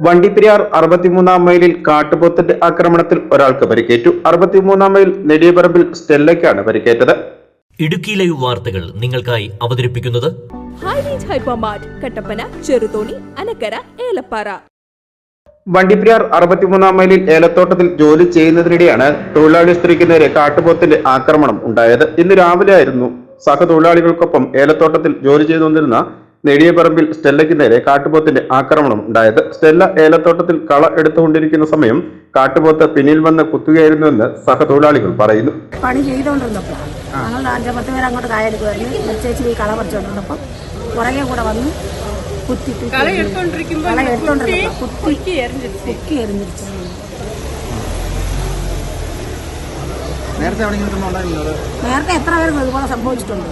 വണ്ടിപ്പെരിയാർ അറുപത്തിമൂന്നാം മൈലിൽ കാട്ടുപോത്തിന്റെ ആക്രമണത്തിൽ ഒരാൾക്ക് പരിക്കേറ്റു. അറുപത്തിമൂന്നാം മൈൽ നെടിയപറമ്പിൽ സ്റ്റെല്ലയ്ക്കാണ് പരിക്കേറ്റത്. ഇടുക്കി ലൈവ് വാർത്തകൾ നിങ്ങൾക്കായി അവതരിപ്പിക്കുന്നത് കട്ടപ്പന ചെറുതോണി അനക്കര ഏലപ്പാറ. വണ്ടിപ്പെരിയാർ അറുപത്തിമൂന്നാം മൈലിൽ ഏലത്തോട്ടത്തിൽ ജോലി ചെയ്യുന്നതിനിടെയാണ് തൊഴിലാളി സ്ത്രീക്ക് നേരെ കാട്ടുപോത്തിന്റെ ആക്രമണം ഉണ്ടായത്. ഇന്ന് രാവിലെ ആയിരുന്നു സഹതൊഴിലാളികൾക്കൊപ്പം ഏലത്തോട്ടത്തിൽ ജോലി ചെയ്തുകൊണ്ടിരുന്ന നെടിയപറമ്പിൽ സ്റ്റെല്ലയ്ക്ക് നേരെ കാട്ടുപോത്തിന്റെ ആക്രമണം ഉണ്ടായത്. സ്റ്റെല്ല ഏലത്തോട്ടത്തിൽ കള എടുത്തുകൊണ്ടിരിക്കുന്ന സമയം കാട്ടുപോത്ത് പിന്നിൽ വന്ന് കുത്തുകയായിരുന്നുവെന്ന് സഹതൊഴിലാളികൾ പറയുന്നു. പണി ചെയ്തുകൊണ്ടിരുന്നപ്പോൾ ഞങ്ങൾ അഞ്ച് പത്ത് പേര് അങ്ങോട്ട് കായെടുക്കുമായിരുന്നു ചേച്ചി ഈ കള പറിച്ചുകൊണ്ടിരുന്നപ്പോൾ പുറകെ കൂടെ വന്ന് കുത്തി കള കുത്തി. കുത്തി എറിഞ്ഞിരിച്ചു നേരത്തെ എത്ര പേർക്ക് ഇതുപോലെ സംഭവിച്ചിട്ടുണ്ട്?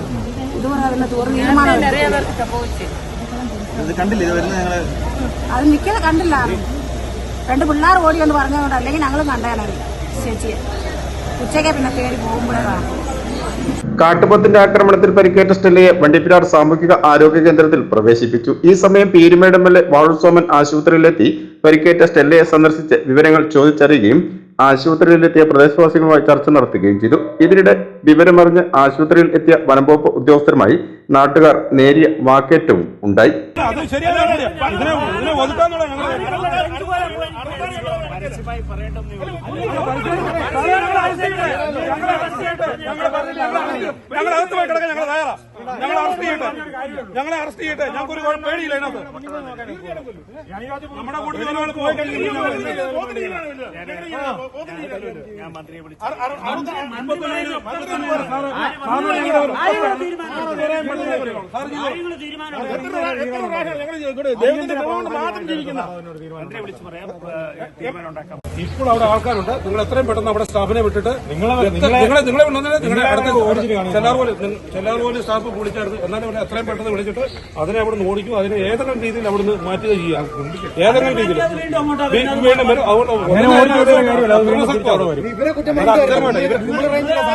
അത് മിക്കത് കണ്ടില്ല. രണ്ട് പിള്ളേർ ഓടി എന്ന് പറഞ്ഞതുകൊണ്ട് അല്ലെങ്കിൽ ഞങ്ങളും കണ്ടേനറി ചേച്ചിയെ ഉച്ചയ്ക്ക് പിന്നെ തേടി പോകുമ്പോഴാണ് കാട്ടുപത്തിന്റെ ആക്രമണത്തിൽ പരിക്കേറ്റ സ്റ്റെല്ലയെ വണ്ടിപ്പിലാർ സാമൂഹിക ആരോഗ്യ കേന്ദ്രത്തിൽ പ്രവേശിപ്പിച്ചു. ഈ സമയം Peerumedu M L A Vazhoor Soman ആശുപത്രിയിലെത്തി പരിക്കേറ്റ സ്റ്റെല്ലയെ സന്ദർശിച്ച് വിവരങ്ങൾ ചോദിച്ചറിയുകയും ആശുപത്രിയിലെത്തിയ പ്രദേശവാസികളുമായി ചർച്ച നടത്തുകയും ചെയ്തു. ഇതിനിടെ വിവരമറിഞ്ഞ് ആശുപത്രിയിൽ എത്തിയ വനംവകുപ്പ് ഉദ്യോഗസ്ഥരുമായി നാട്ടുകാർ നേരിയ വാക്കേറ്റവും ഉണ്ടായി. ഞങ്ങൾ ഞങ്ങൾ അറസ്റ്റ് ചെയ്യട്ടെ. ഞങ്ങളെ അറസ്റ്റ് ചെയ്യട്ടെ. ഞങ്ങൾക്ക് ഒരു കുഴപ്പം പേടിയില്ല അതിനകത്ത്. നമ്മുടെ കൂട്ടത്തിൽ ഒരാൾ പോയി ഇപ്പോൾ അവിടെ ആൾക്കാരുണ്ട്. നിങ്ങൾ എത്രയും പെട്ടെന്ന് അവിടെ സ്റ്റാഫിനെ വിട്ടിട്ട് നിങ്ങളെ നിങ്ങളെ നിങ്ങളെ വിടുന്നതിന് നിങ്ങളുടെ അടുത്ത ചെല്ലാർ പോലെ ചെല്ലാർ പോലെ സ്റ്റാഫ് വിളിച്ചായിരുന്നു. എന്നാലും ഇവിടെ എത്രയും പെട്ടെന്ന് വിളിച്ചിട്ട് അതിനെ അവിടെ നിന്ന് ഓടിക്കും. അതിനെ ഏതെങ്കിലും രീതിയിൽ അവിടെ നിന്ന് മാറ്റുക ചെയ്യാം. ഏതെങ്കിലും രീതിയിൽ. വീണ്ടും വരും. അതുകൊണ്ട്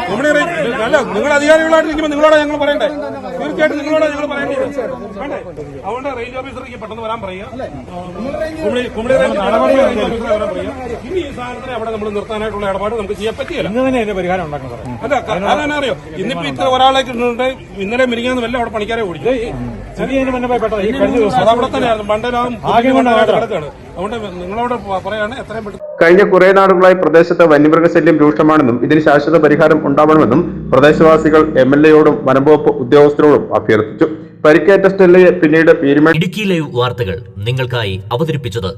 നമ്മുടെ നിങ്ങൾ അധികാരികളായിട്ടിരിക്കുമ്പോൾ നിങ്ങളോട് ഞങ്ങൾ പറയണ്ടേ? തീർച്ചയായിട്ടും നിങ്ങളോട് ഞങ്ങൾ പറയേണ്ടത് വേണ്ടേ? അതുകൊണ്ട് റേഞ്ച് ഓഫീസർക്ക് പെട്ടെന്ന് വരാൻ പറയുക. കുമളി കുമളി റേഞ്ച് ഓഫീസറെ വരാൻ ഇനി ഈ സാധനത്തിന് അവിടെ നമ്മൾ നിർത്താനായിട്ടുള്ള ഇടപാട് നമുക്ക് ചെയ്യാൻ പറ്റിയല്ല. ഇന്ന് തന്നെ അതിന്റെ പരിഹാരം ഉണ്ടാക്കണം സാറേ അല്ല കാരണം അറിയോ? ഇന്നിപ്പോ ഇത്ര ഒരാളെ കിട്ടുന്നുണ്ട് ഇന്നലെ മിനിങ്ങാന്ന് വല്ല അവിടെ പണിക്കാരെ ഓടിച്ചു. അതവിടെ തന്നെയായിരുന്നു. കിടക്കാണ്. അതുകൊണ്ട് നിങ്ങളോട് പറയാണ് എത്രയും പെട്ടെന്ന് കഴിഞ്ഞ കുറേ നാളുകളായി പ്രദേശത്ത് വന്യമൃഗശല്യം രൂക്ഷമാണെന്നും ഇതിന് ശാശ്വത പരിഹാരം ഉണ്ടാവണമെന്നും പ്രദേശവാസികൾ എം എൽ എയോടും വനംവകുപ്പ് ഉദ്യോഗസ്ഥരോടും അഭ്യർത്ഥിച്ചു. പരിക്കേറ്റ സ്റ്റെല്ലയെ പിന്നീട് പീരുമേട് ഇടുക്കി ലൈവ് വാർത്തകൾ നിങ്ങൾക്കായി അവതരിപ്പിച്ചത്.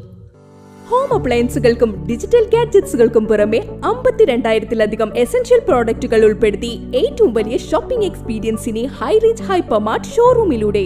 ഹോം അപ്ലയൻസുകൾക്കും ഡിജിറ്റൽ ഗാഡ്ജറ്റ്സുകൾക്കും പുറമെ അമ്പത്തിരണ്ടായിരത്തിലധികം എസൻഷ്യൽ പ്രോഡക്റ്റുകൾ ഉൾപ്പെടുത്തി ഏറ്റവും വലിയ ഷോപ്പിംഗ് എക്സ്പീരിയൻസിനെ ഹൈ റേഞ്ച് ഹൈപ്പർമാർട്ട് ഷോറൂമിലൂടെ